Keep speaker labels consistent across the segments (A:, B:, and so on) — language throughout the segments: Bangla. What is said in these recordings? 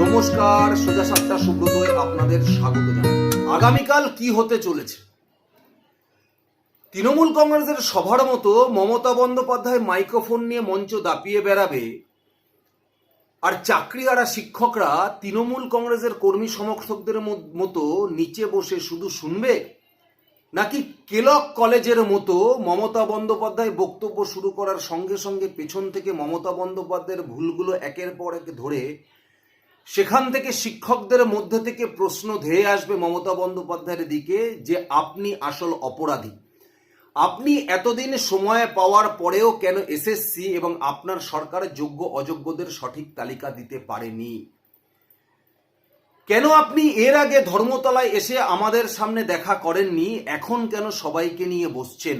A: নমস্কার, সোজা সাতটা সুব্রতয় আপনাদের স্বাগত জানাই। আগামীকাল কি হতে চলেছে? তৃণমূল কংগ্রেসের সভার মতো মমতা বন্দ্যোপাধ্যায় মাইক্রোফোন নিয়ে মঞ্চ দাপিয়ে বেড়াবে, আর চাকরিহারা শিক্ষকরা তৃণমূল কংগ্রেসের কর্মী সমর্থকদের মতো নিচে বসে শুধু শুনবে? নাকি কেলক কলেজের মতো মমতা বন্দ্যোপাধ্যায় বক্তব্য শুরু করার সঙ্গে সঙ্গে পেছন থেকে মমতা বন্দ্যোপাধ্যায়ের ভুলগুলো একের পর এক ধরে সেখান থেকে শিক্ষকদের মধ্যে থেকে প্রশ্ন ধেয়ে আসবে মমতা বন্দ্যোপাধ্যায়ের দিকে যে আপনি আসল অপরাধী। আপনি এতদিন সময় পাওয়ার পরেও কেন এসএসসি এবং আপনার সরকার যোগ্য অযোগ্যদের সঠিক তালিকা দিতে পারেনি? কেন আপনি এর আগে ধর্মতলায় এসে আমাদের সামনে দেখা করেননি? এখন কেন সবাইকে নিয়ে বসছেন?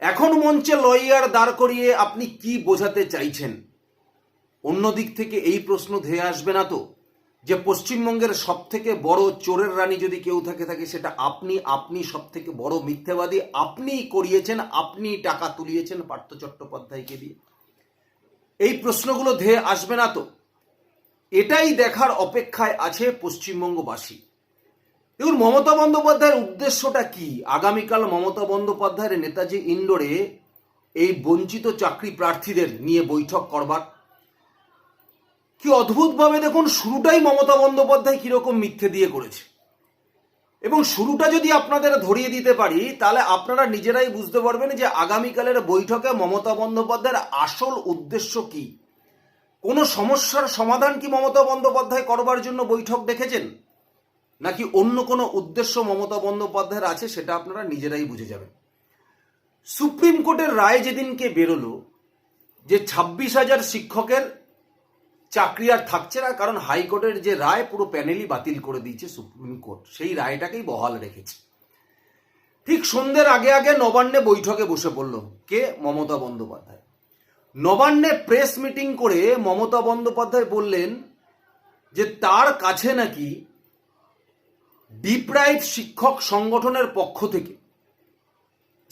A: এখন মঞ্চে লয়ার দাঁড় করিয়ে আপনি কি বোঝাতে চাইছেন? অন্য দিক থেকে এই প্রশ্ন ধেয়ে আসবে না তো? যে পশ্চিমবঙ্গের সব থেকে বড় চোরের রানী যদি কেউ থাকে থাকে সেটা আপনি আপনি সব থেকে বড় মিথ্যাবাদী। আপনিই করিয়েছেন আপনি টাকা তুলিয়েছেন পার্থ চট্টোপাধ্যায়কে দিয়ে। এই প্রশ্নগুলো ধেয়ে আসবে না তো? এটাই দেখার অপেক্ষায় আছে পশ্চিমবঙ্গবাসী। দেখুন মমতা বন্দ্যোপাধ্যায়ের উদ্দেশ্যটা কি? আগামীকাল মমতা বন্দ্যোপাধ্যায়ের নেতাজি ইন্ডোরে এই বঞ্চিত চাকরি প্রার্থীদের নিয়ে বৈঠক করবার। কি অদ্ভুতভাবে দেখুন, শুরুটাই মমতা বন্দ্যোপাধ্যায় কীরকম মিথ্যে দিয়ে করেছে। এবং শুরুটা যদি আপনাদের ধরিয়ে দিতে পারি, তাহলে আপনারা নিজেরাই বুঝতে পারবেন যে আগামীকালের বৈঠকে মমতা বন্দ্যোপাধ্যায়ের আসল উদ্দেশ্য কি। কোনো সমস্যার সমাধান কি মমতা বন্দ্যোপাধ্যায় করবার জন্য বৈঠক দেখেছেন? নাকি অন্য কোনো উদ্দেশ্য মমতা বন্দ্যোপাধ্যায়ের আছে, সেটা আপনারা নিজেরাই বুঝে যাবেন। সুপ্রিম কোর্টের রায় যেদিনকে বেরোলো, যে ছাব্বিশ হাজার শিক্ষকের চাকরি আর থাকছে না, কারণ হাইকোর্টের যে রায় পুরো প্যানেলই বাতিল করে দিয়েছে সুপ্রিম কোর্ট। সেই রায়টাকেই বহাল রেখেছে। ঠিক সন্ধ্যের আগে আগে নবান্নে বৈঠকে বসে পড়ল কে? মমতা বন্দ্যোপাধ্যায়। নবান্নে প্রেস মিটিং করে মমতা বন্দ্যোপাধ্যায় বললেন যে, তার কাছে নাকি ডিপ্রাইভ শিক্ষক সংগঠনের পক্ষ থেকে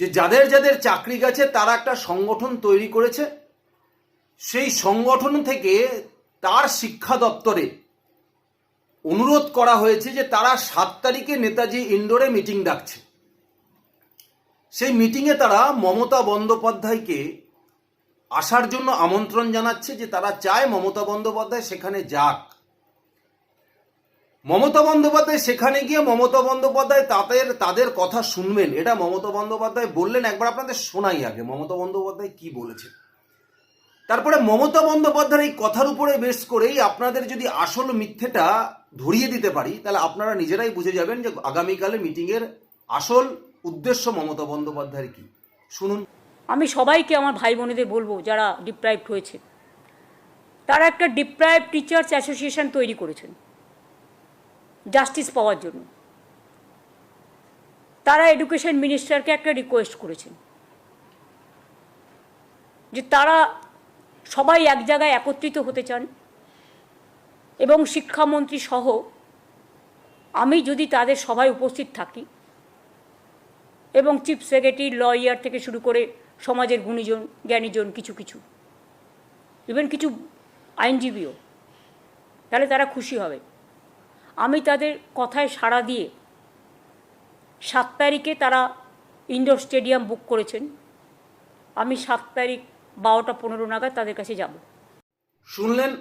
A: যে, যাদের যাদের চাকরি গেছে, তারা একটা সংগঠন তৈরি করেছে। সেই সংগঠন থেকে তার শিক্ষা দপ্তরে অনুরোধ করা হয়েছে যে তারা সাত তারিখে নেতাজি ইন্ডোরে মিটিং ডাকছে। সেই মিটিংয়ে তারা মমতা বন্দ্যোপাধ্যায়কে আসার জন্য আমন্ত্রণ জানাচ্ছে যে তারা চায় মমতা বন্দ্যোপাধ্যায় সেখানে যাক। মমতা বন্দ্যোপাধ্যায় সেখানে গিয়ে মমতা বন্দ্যোপাধ্যায় তাদের তাদের কথা শুনবেন। এটা মমতা বন্দ্যোপাধ্যায় বললেন, একবার আপনাদের শোনাই আগে। মমতা বন্দ্যোপাধ্যায় কি বলেছে তারপরে মমতা বন্দ্যোপাধ্যায়ের এই কথার উপরে বেশ করেই আপনাদের যদি আসল মিথ্যেটা ধরিয়ে দিতে পারি, তাহলে আপনারা নিজেরাই বুঝে যাবেন যে আগামীকালে মিটিংয়ের আসল উদ্দেশ্য মমতা বন্দ্যোপাধ্যায়ের কি। শুনুন।
B: আমি সবাইকে, আমার ভাই বোনেদের বলব, যারা ডিপ্রাইভড হয়েছে, তারা একটা ডিপ্রাইভ টিচার্স অ্যাসোসিয়েশন তৈরি করেছেন জাস্টিস পাওয়ার জন্য। তারা এডুকেশন মিনিস্টারকে একটা রিকোয়েস্ট করেছেন, যে তারা সবাই এক জায়গায় একত্রিত হতে চান। এবং শিক্ষামন্ত্রী সহ আমি যদি তাদের সভায় উপস্থিত থাকি এবং চিফ সেক্রেটারি, লয়ার থেকে শুরু করে সমাজের গুণীজন, জ্ঞানীজন কিছু কিছু ইভেন কিছু আইনজীবীও, তাহলে তারা খুশি হবে। আমি তাদের কথায় সাড়া দিয়ে সাত তারিখে তারা ইনডোর স্টেডিয়াম বুক করেছেন। আমি সাত তারিখ বারোটা পনেরো নাগাদ তাদের কাছে যাব।
A: শুনলেন?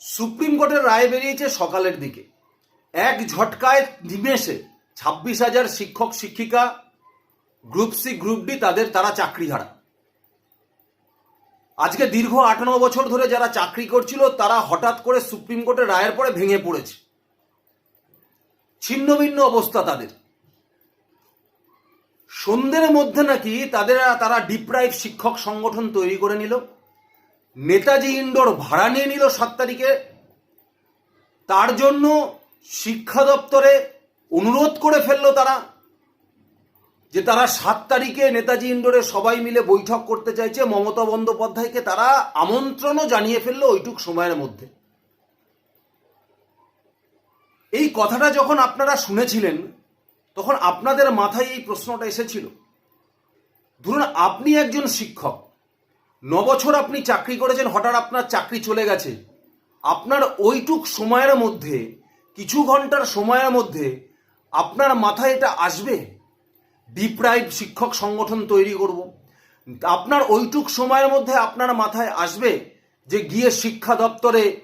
A: সুপ্রিম কোর্টের রায় বেরিয়েছে সকালের দিকে। এক ঝটকায় নিমেষে ছাব্বিশ হাজার শিক্ষক, শিক্ষিকা, গ্রুপ সি, গ্রুপ ডি তাদের তারা চাকরি হারা আজকে দীর্ঘ আট ন বছর ধরে যারা চাকরি করছিল, তারা হঠাৎ করে সুপ্রিম কোর্টের রায়ের পরে ভেঙে পড়েছে। ছিন্ন ভিন্ন অবস্থা তাদের। সন্ধ্যের মধ্যে নাকি তাদের, তারা ডিপ্রাইভ শিক্ষক সংগঠন তৈরি করে নিল। নেতাজি ইন্ডোর ভাড়া নিয়ে নিল সাত তারিখে। তার জন্য শিক্ষা দপ্তরে অনুরোধ করে ফেলল তারা যে তারা সাত তারিখে নেতাজি ইন্ডোরে সবাই মিলে বৈঠক করতে চাইছে। মমতা বন্দ্যোপাধ্যায়কে তারা আমন্ত্রণও জানিয়ে ফেলল ওইটুক সময়ের মধ্যে। এই কথাটা যখন আপনারা শুনেছিলেন তখন আপনাদের মাথায় এই প্রশ্নটা এসেছিল। ধরুন আপনি একজন শিক্ষক ন বছর আপনি চাকরি করেছেন, হঠাৎ আপনার চাকরি চলে গেছে। আপনার ওইটুক সময়ের মধ্যে, কিছু ঘণ্টার সময়ের মধ্যে আপনার মাথায় এটা আসবে? ডিপ্রাইভ শিক্ষক সংগঠন তৈরি করব। আপনার ওইটুক সময়ের মধ্যে আপনার মাথায় আসবে যে গিয়ে শিক্ষা দপ্তরে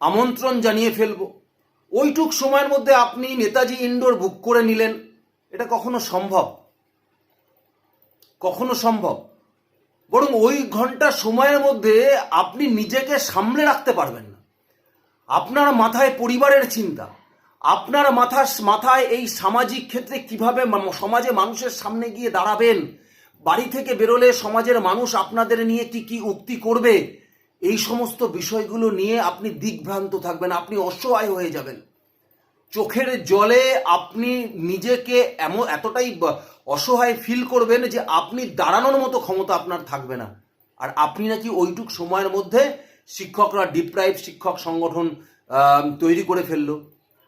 A: আমন্ত্রণ জানিয়ে ফেলব। ওইটুক সময়ের মধ্যে আপনি নেতাজি ইন্ডোর বুক করে নিলেন। এটা কখনো সম্ভব? কখনো সম্ভব? বরং ওই ঘণ্টা সময়ের মধ্যে আপনি নিজেকে সামলে রাখতে পারবেন না। আপনার মাথায় পরিবারের চিন্তা। আপনার মাথা মাথায় এই সামাজিক ক্ষেত্রে কীভাবে সমাজে মানুষের সামনে গিয়ে দাঁড়াবেন, বাড়ি থেকে বেরোলে সমাজের মানুষ আপনাদের নিয়ে কি কি উক্তি করবে, এই সমস্ত বিষয়গুলো নিয়ে আপনি দিকভ্রান্ত থাকবেন, আপনি অসহায় হয়ে যাবেন। চোখের জলে আপনি নিজেকে এমন, এতটাই অসহায় ফিল করবেন যে আপনি দাঁড়ানোর মতো ক্ষমতা আপনার থাকবে না। আর আপনি নাকি ওইটুক সময়ের মধ্যে শিক্ষকরা ডিপ্রাইভ শিক্ষক সংগঠন তৈরি করে ফেলল,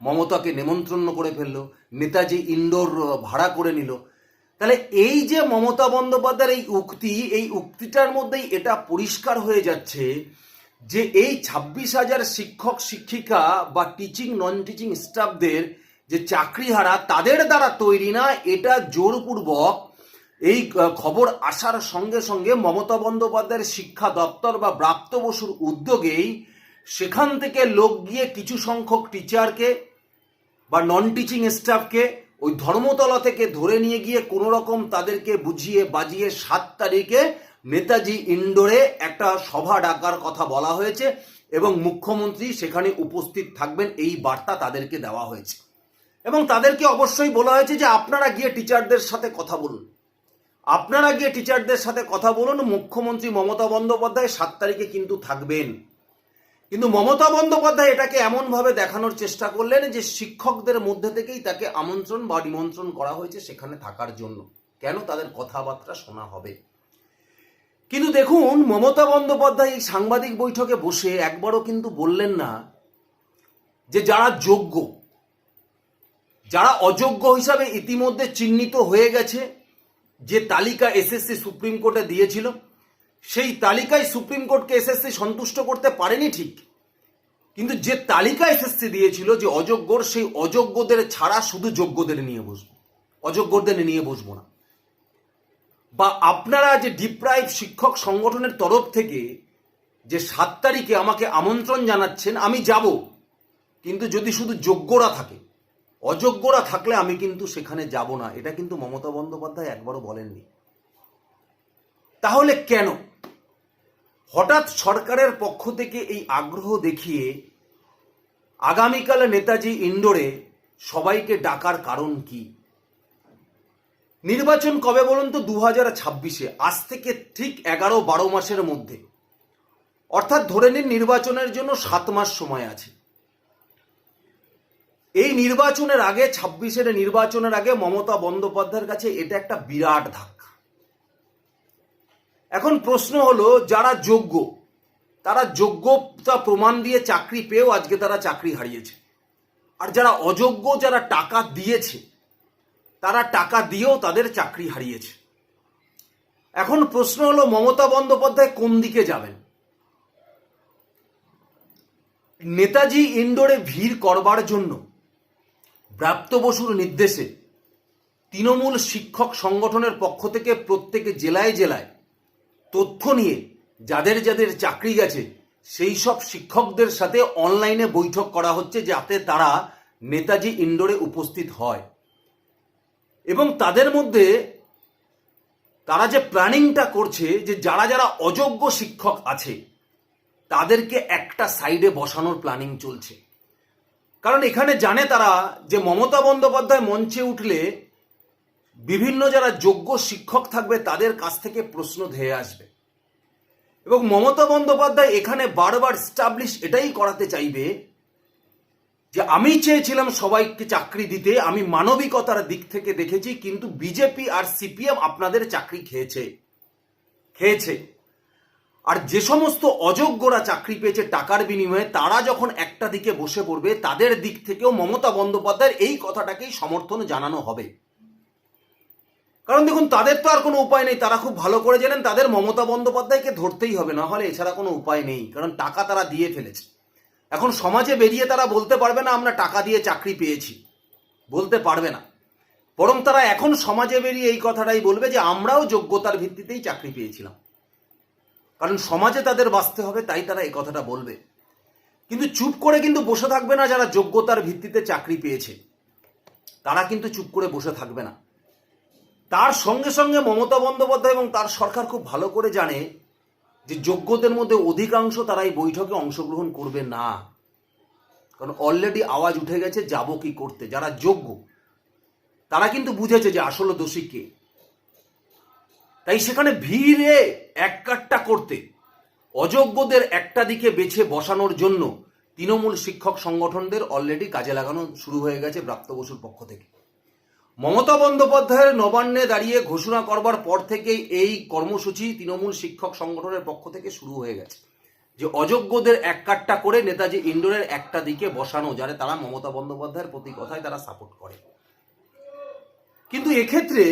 A: মমতাকে নেমন্ত্রণ করে ফেলল, নেতাজি ইন্ডোর ভাড়া করে নিল। তাহলে এই যে মমতা বন্দ্যোপাধ্যায়ের এই উক্তি, এই উক্তিটার মধ্যেই এটা পরিষ্কার হয়ে যাচ্ছে যে এই ছাব্বিশ হাজার শিক্ষক, শিক্ষিকা বা টিচিং নন টিচিং স্টাফদের যে চাকরি হারা তাদের দ্বারা তৈরি না, এটা জোরপূর্বক এই খবর আসার সঙ্গে সঙ্গে মমতা বন্দ্যোপাধ্যায়ের শিক্ষা দপ্তর বা ব্রাপ্ত বসুর উদ্যোগেই সেখান থেকে লোক গিয়ে কিছু সংখ্যক টিচারকে বা নন টিচিং স্টাফকে ওই ধর্মতলা থেকে ধরে নিয়ে গিয়ে কোনো রকম তাদেরকে বুঝিয়ে বাজিয়ে সাত তারিখে নেতাজি ইন্ডোরে একটা সভা ডাকার কথা বলা হয়েছে এবং মুখ্যমন্ত্রী সেখানে উপস্থিত থাকবেন, এই বার্তা তাদেরকে দেওয়া হয়েছে। এবং তাদেরকে অবশ্যই বলা হয়েছে যে আপনারা গিয়ে টিচারদের সাথে কথা বলুন। আপনারা গিয়ে টিচারদের সাথে কথা বলুন, মুখ্যমন্ত্রী মমতা বন্দ্যোপাধ্যায় সাত তারিখে কিন্তু থাকবেন। কিন্তু মমতা বন্দ্যোপাধ্যায় এটাকে এমনভাবে দেখানোর চেষ্টা করলেন যে শিক্ষকদের মধ্যে থেকেই তাকে আমন্ত্রণ বা নিমন্ত্রণ করা হয়েছে সেখানে থাকার জন্য। কেন তাদের কথাবার্তা শোনা হবে? কিন্তু দেখুন, মমতা বন্দ্যোপাধ্যায় এই সাংবাদিক বৈঠকে বসে একবারও কিন্তু বললেন না যে যারা যোগ্য, যারা অযোগ্য হিসাবে ইতিমধ্যে চিহ্নিত হয়ে গেছে, যে তালিকা এসএসসি সুপ্রিম কোর্টে দিয়েছিল, সেই তালিকায় সুপ্রিম কোর্টকে এসএসসি সন্তুষ্ট করতে পারেনি ঠিক, কিন্তু যে তালিকা এসএসসি দিয়েছিল যে অযোগ্যর, সেই অযোগ্যদের ছাড়া শুধু যোগ্যদের নিয়ে বসবো, অযোগ্যদের নিয়ে বসবো না। বা আপনারা যে ডিপ্রাইভ শিক্ষক সংগঠনের তরফ থেকে যে সাত তারিখে আমাকে আমন্ত্রণ জানাচ্ছেন, আমি যাব। কিন্তু যদি শুধু যোগ্যরা থাকে, অযোগ্যরা থাকলে আমি কিন্তু সেখানে যাব না। এটা কিন্তু মমতা বন্দ্যোপাধ্যায় একবারও বলেননি। তাহলে কেন? হঠাৎ সরকারের পক্ষ থেকে এই আগ্রহ দেখিয়ে আগামীকালে নেতাজি ইন্ডোরে সবাইকে ডাকার কারণ কি? নির্বাচন কবে বলুন তো? দু হাজার ছাব্বিশে। আজ থেকে ঠিক এগারো বারো মাসের মধ্যে। অর্থাৎ ধরে নিন নির্বাচনের জন্য সাত মাস সময় আছে। এই নির্বাচনের আগে, ছাব্বিশের নির্বাচনের আগে মমতা বন্দ্যোপাধ্যায়ের কাছে এটা একটা বিরাট ধাক্কা। এখন প্রশ্ন হলো, যারা যোগ্য, তারা যোগ্যতা প্রমাণ দিয়ে চাকরি পেয়েও আজকে তারা চাকরি হারিয়েছে। আর যারা অযোগ্য, যারা টাকা দিয়েছে তারা টাকা দিয়েও তাদের চাকরি হারিয়েছে। এখন প্রশ্ন হলো, মমতা বন্দ্যোপাধ্যায় কোন দিকে যাবেন? নেতাজি ইন্ডোরে ভিড় করবার জন্য ব্রাপ্ত বসুর নির্দেশে তৃণমূল শিক্ষক সংগঠনের পক্ষ থেকে প্রত্যেকে জেলায় জেলায় তথ্য নিয়ে যাদের যাদের চাকরি গেছে, সেই সব শিক্ষকদের সাথে অনলাইনে বৈঠক করা হচ্ছে যাতে তারা নেতাজি ইন্ডোরে উপস্থিত হয়। এবং তাদের মধ্যে তারা যে প্ল্যানিংটা করছে, যে যারা যারা অযোগ্য শিক্ষক আছে, তাদেরকে একটা সাইডে বসানোর প্ল্যানিং চলছে। কারণ এখানে জানে তারা যে মমতা বন্দ্যোপাধ্যায় মঞ্চে উঠলে বিভিন্ন যারা যোগ্য শিক্ষক থাকবে, তাদের কাছ থেকে প্রশ্ন ধেয়ে আসবে। এবং মমতা বন্দ্যোপাধ্যায় এখানে বারবার স্টাবলিশ এটাই করাতে চাইবে যে আমি চেয়েছিলাম সবাইকে চাকরি দিতে, আমি মানবিকতার দিক থেকে দেখেছি, কিন্তু বিজেপি আর সিপিএম আপনাদের চাকরি খেয়েছে। খেয়েছে। আর যে সমস্ত অযোগ্যরা চাকরি পেয়েছে টাকার বিনিময়ে, তারা যখন একটা দিকে বসে পড়বে, তাদের দিক থেকেও মমতা বন্দ্যোপাধ্যায়ের এই কথাটাকেই সমর্থন জানানো হবে। কারণ দেখুন, তাদের তো আর কোনো উপায় নেই। তারা খুব ভালো করে জানেন, তাদের মমতা বন্দ্যোপাধ্যায়কে ধরতেই হবে, না হলে এছাড়া কোনো উপায় নেই। কারণ টাকা তারা দিয়ে ফেলেছে। এখন সমাজে বেরিয়ে তারা বলতে পারবে না, আমরা টাকা দিয়ে চাকরি পেয়েছি। বলতে পারবে না। বরং তারা এখন সমাজে বেরিয়ে এই কথাটাই বলবে যে, আমরাও যোগ্যতার ভিত্তিতেই চাকরি পেয়েছিলাম। কারণ সমাজে তাদের বাঁচতে হবে, তাই তারা এই কথাটা বলবে। কিন্তু চুপ করে কিন্তু বসে থাকবে না যারা যোগ্যতার ভিত্তিতে চাকরি পেয়েছে। তারা কিন্তু চুপ করে বসে থাকবে না। তার সঙ্গে সঙ্গে মমতা বন্দ্যোপাধ্যায় এবং তার সরকার খুব ভালো করে জানে যে যোগ্যদের মধ্যে অধিকাংশ তারা এই বৈঠকে অংশগ্রহণ করবে না। কারণ অলরেডি আওয়াজ উঠে গেছে, যাব কি করতে? যারা যোগ্য, তারা কিন্তু বুঝেছে যে আসলে দোষী কে। তাই সেখানে ভিড়ে এক কাট্টা করতে, অযোগ্যদের একটা দিকে বেছে বসানোর জন্য তৃণমূল শিক্ষক সংগঠনদের অলরেডি কাজে লাগানো শুরু হয়ে গেছে প্রাপ্ত বসুর পক্ষ থেকে। মমতা বন্দ্যোপাধ্যায়ের নবান্নে দাঁড়িয়ে ঘোষণা করবার পর থেকেই এই কর্মসূচি তৃণমূল শিক্ষক সংগঠনের পক্ষ থেকে শুরু হয়ে গেছে। যে অযোগ্যদের এক কাট্টা করে নেতাজি ইন্ডোরের একটা দিকে বসানো, যারা তারা মমতা বন্দ্যোপাধ্যায়ের প্রতি কথায় তারা সাপোর্ট করে। কিন্তু এক্ষেত্রে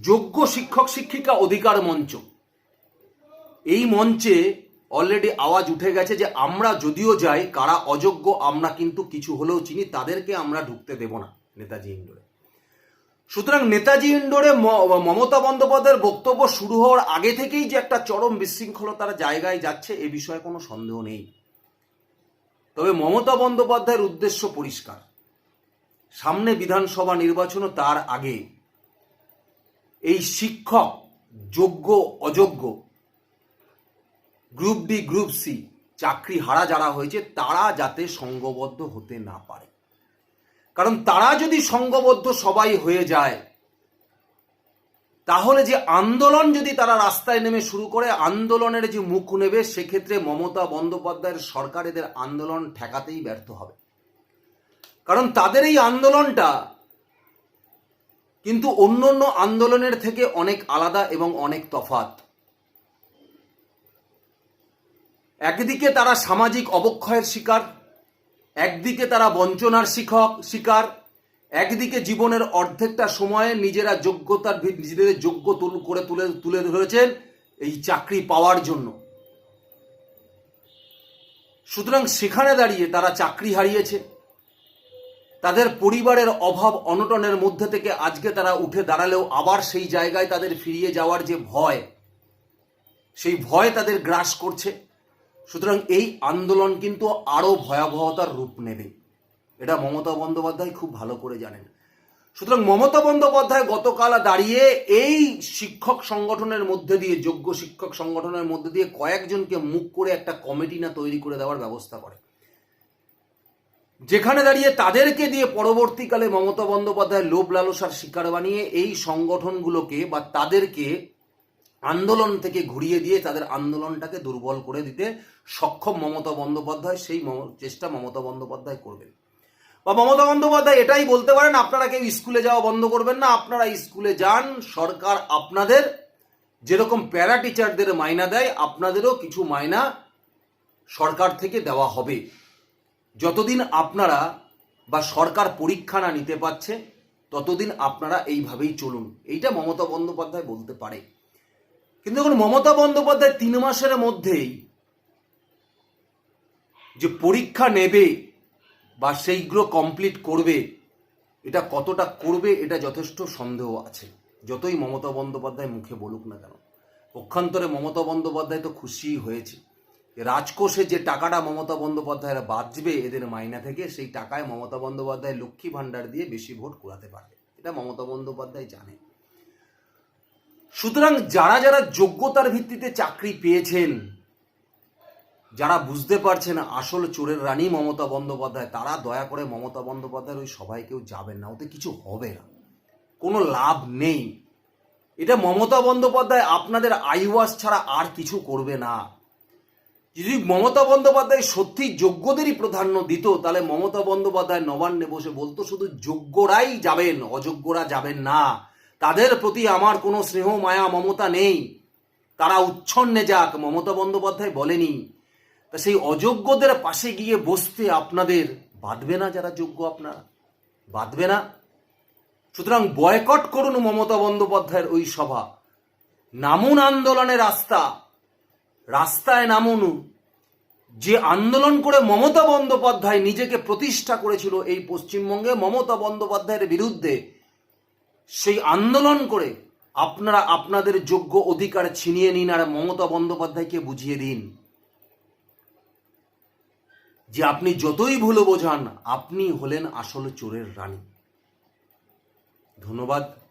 A: যোগ্য শিক্ষক, শিক্ষিকা অধিকার মঞ্চ, এই মঞ্চে অলরেডি আওয়াজ উঠে গেছে যে আমরা যদিও যাই, কারা অযোগ্য, আমরা কিন্তু কিছু হলেও চিনি, তাদেরকে আমরা ঢুকতে দেব না নেতাজি ইন্ডোরে। সুতরাং নেতাজি ইন্ডোরে মমতা বন্দ্যোপাধ্যায়ের বক্তব্য শুরু হওয়ার আগে থেকেই যে একটা চরম বিশৃঙ্খলতার জায়গায় যাচ্ছে, এ বিষয়ে কোনো সন্দেহ নেই। তবে মমতা বন্দ্যোপাধ্যায়ের উদ্দেশ্য পরিষ্কার। সামনে বিধানসভা নির্বাচন ও তার আগে। এই শিক্ষক, যোগ্য, অযোগ্য, গ্রুপ ডি গ্রুপ সি, চাকরি হারা যারা হয়েছে, তারা যাতে সংঘবদ্ধ হতে না পারে। কারণ তারা যদি সংঘবদ্ধ সবাই হয়ে যায়, তাহলে যে আন্দোলন যদি তারা রাস্তায় নেমে শুরু করে, আন্দোলনের যে মুখ নেবে, সেক্ষেত্রে মমতা বন্দ্যোপাধ্যায়ের সরকার এদের আন্দোলন ঠেকাতেই ব্যর্থ হবে। কারণ তাদের এই আন্দোলনটা কিন্তু অন্য অন্য আন্দোলনের থেকে অনেক আলাদা এবং অনেক তফাত একদিকে তারা সামাজিক অবক্ষয়ের শিকার একদিকে তারা বঞ্চনার শিক্ষক শিকার, একদিকে জীবনের অর্ধেকটা সময়ে নিজেরা যোগ্যতার নিজেদের যোগ্য করে তুলে তুলে ধরেছেন এই চাকরি পাওয়ার জন্য। সুতরাং সেখানে দাঁড়িয়ে তারা চাকরি হারিয়েছে। তাদের পরিবারের অভাব অনটনের মধ্যে থেকে আজকে তারা উঠে দাঁড়ালেও আবার সেই জায়গায় তাদের ফিরিয়ে যাওয়ার যে ভয়, সেই ভয় তাদের গ্রাস করছে। সুতরাং এই আন্দোলন কিন্তু আরও ভয়াবহতার রূপ নেবে। এটা মমতা বন্দ্যোপাধ্যায় খুব ভালো করে জানেন। সুতরাং মমতা বন্দ্যোপাধ্যায় গতকাল দাঁড়িয়ে এই শিক্ষক সংগঠনের মধ্যে দিয়ে, যোগ্য শিক্ষক সংগঠনের মধ্যে দিয়ে কয়েকজনকে মুখ করে একটা কমিটি না তৈরি করে দেওয়ার ব্যবস্থা করে। যেখানে দাঁড়িয়ে তাদেরকে দিয়ে পরবর্তীকালে মমতা বন্দ্যোপাধ্যায় লোভ লালসার শিকার বানিয়ে এই সংগঠনগুলোকে বা তাদেরকে আন্দোলন থেকে ঘুরিয়ে দিয়ে তাদের আন্দোলনটাকে দুর্বল করে দিতে সক্ষম মমতা বন্দ্যোপাধ্যায় সেই চেষ্টা মমতা বন্দ্যোপাধ্যায় করবেন। বা মমতা বন্দ্যোপাধ্যায় এটাই বলতে পারেন, আপনারা কেউ স্কুলে যাওয়া বন্ধ করবেন না, আপনারা স্কুলে যান, সরকার আপনাদের যেরকম প্যারা টিচারদের মাইনা দেয়, আপনাদেরও কিছু মাইনা সরকার থেকে দেওয়া হবে। যতদিন আপনারা বা সরকার পরীক্ষা না নিতে পারছে, ততদিন আপনারা এইভাবেই চলুন। এইটা মমতা বন্দ্যোপাধ্যায় বলতে পারে। কিন্তু এখন মমতা বন্দ্যোপাধ্যায় তিন মাসের মধ্যেই যে পরীক্ষা নেবে বা সেইগুলো কমপ্লিট করবে, এটা কতটা করবে, এটা যথেষ্ট সন্দেহ আছে। যতই মমতা বন্দ্যোপাধ্যায় মুখে বলুক না কেন, পক্ষান্তরে মমতা বন্দ্যোপাধ্যায় তো খুশি হয়েছে। রাজকোষে যে টাকাটা মমতা বন্দ্যোপাধ্যায়ের বাঁচবে এদের মাইনা থেকে, সেই টাকায় মমতা বন্দ্যোপাধ্যায় লক্ষ্মী ভাণ্ডার দিয়ে বেশি ভোট কুড়াতে পারবে। এটা মমতা বন্দ্যোপাধ্যায় জানে। সুতরাং যারা যারা যোগ্যতার ভিত্তিতে চাকরি পেয়েছেন, যারা বুঝতে পারছেন আসল চোরের রানী মমতা বন্দ্যোপাধ্যায়, তারা দয়া করে মমতা বন্দ্যোপাধ্যায়ের ওই সভায় কেউ যাবেন না, ওতে কিছু হবে না। কোনো লাভ নেই। এটা মমতা বন্দ্যোপাধ্যায় আপনাদের আইওয়াস ছাড়া আর কিছু করবে না। যদি মমতা বন্দ্যোপাধ্যায় সত্যি যোগ্যদেরই প্রাধান্য দিত, তাহলে মমতা বন্দ্যোপাধ্যায় নবান্নে বসে বলতো, শুধু যোগ্যরাই যাবেন, অযোগ্যরা যাবেন না। তাদের প্রতি আমার কোনো স্নেহ, মায়া, মমতা নেই। তারা উচ্ছন্নে যাক, মমতা বন্দ্যোপাধ্যায় বলেনি। তা সেই অযোগ্যদের পাশে গিয়ে বসতে আপনাদের বাঁধবে না যারা যোগ্য আপনারা? বাঁধবে না? সুতরাং বয়কট করুন মমতা বন্দ্যোপাধ্যায়ের ওই সভা। নামুন আন্দোলনের রাস্তা। রাস্তায় নামুন। যে আন্দোলন করে মমতা বন্দ্যোপাধ্যায় নিজেকে প্রতিষ্ঠা করেছিল এই পশ্চিমবঙ্গে, মমতা বন্দ্যোপাধ্যায়ের বিরুদ্ধে সেই আন্দোলন করে আপনারা আপনাদের যোগ্য অধিকার ছিনিয়ে নিন আর মমতা বন্দ্যোপাধ্যায়কে বুঝিয়ে দিন। যে আপনি যতই ভুলো বোঝান, আপনি হলেন আসল চোরের রানী। ধন্যবাদ।